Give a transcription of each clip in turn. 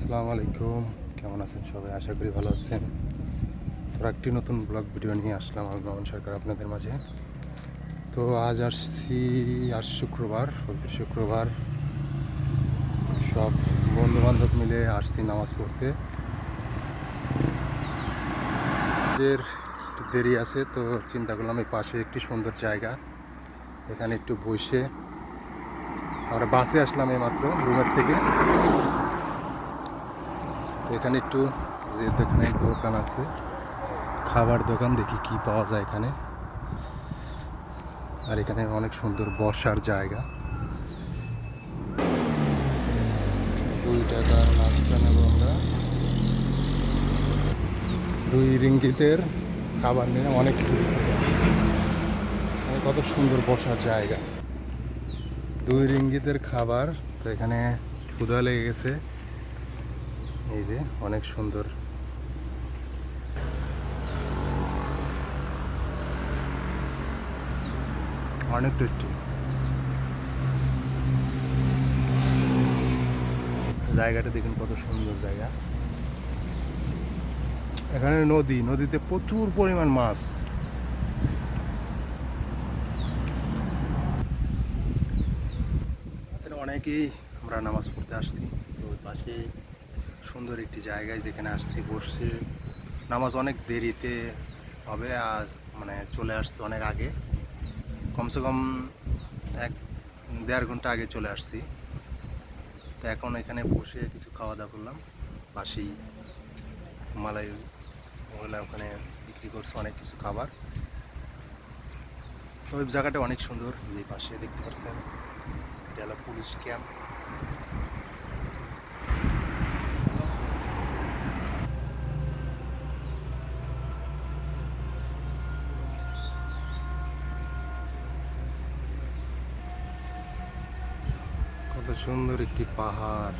আসসালামু আলাইকুম। কেমন আছেন সবাই? আশা করি ভালো আছেন। তো একটি নতুন ব্লগ ভিডিও নিয়ে আসলাম আমি মামুন সরকার আপনাদের মাঝে। তো আজ আসছি, আজ শুক্রবার পবিত্র শুক্রবার সব বন্ধু বান্ধব মিলে আসছি নামাজ পড়তে। এর একটু দেরি আছে, তো চিন্তা করলাম এই পাশে একটি সুন্দর জায়গা, এখানে একটু বসে। আমরা বাসে আসলাম এইমাত্র, রুমের থেকে। এখানে একটু যে এখানে দোকান আছে। খাবার দোকান, দেখি কি পাওয়া যায় এখানে। আর এখানে অনেক সুন্দর বসার জায়গা। দুই টাকার নাস্তা নেব আমরা। দুই রিঙ্গিতের খাবার নিয়ে অনেক কিছু কত সুন্দর বসার জায়গা। দুই রিঙ্গিতের খাবার, তো এখানে ক্ষুধা লেগে গেছে। এই যে, অনেক সুন্দর। অনেক টেস্টি। জায়গাটা দেখুন কত সুন্দর জায়গা। এখানে নদী, নদীতে প্রচুর পরিমাণ মাছ। অনেকেই আমরা নামাজ পড়তে আসছি। তো পাশে সুন্দর একটি জায়গায় যেখানে আসছি, বসছি। নামাজ অনেক দেরিতে হবে, আর মানে চলে আসছি অনেক আগে। কমসে কম এক দেড় ঘণ্টা আগে চলে আসছি। তো এখন এখানে বসে কিছু খাওয়া দাওয়া করলাম। পাশেই মালাই ওগুলা ওখানে বিক্রি করছে, অনেক কিছু খাবার। তো ওই জায়গাটা অনেক সুন্দর, এই পাশে দেখতে পাচ্ছেন। এটা হলো পুলিশ ক্যাম্প। সুন্দর একটি পাহাড়।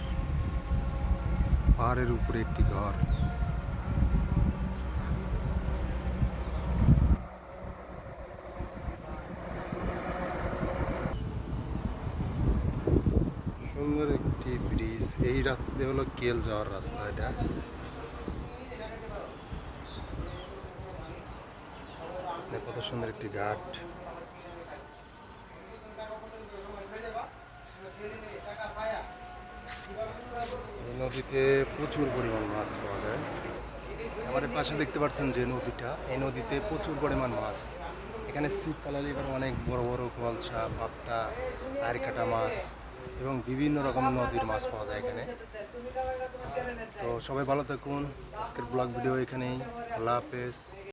পাহাড়ের উপরে একটি ঘর। সুন্দর একটি ব্রিজ। এই রাস্তাতে হলো কেল যাওয়ার রাস্তা এটা। কত সুন্দর একটি ঘাট। এই নদীতে প্রচুর পরিমাণ মাছ পাওয়া যায়। আমাদের পাশে দেখতে পাচ্ছেন যে নদীটা, এই নদীতে প্রচুর পরিমাণ মাছ। এখানে শীতকালে এবার অনেক বড় বড় কলসা পাত্তা আরকাটা মাছ এবং বিভিন্ন রকম নদীর মাছ পাওয়া যায় এখানে। তো সবাই ভালো থাকুন। আজকের ব্লগ ভিডিও এখানেই। আল্লাহ হাফেজ।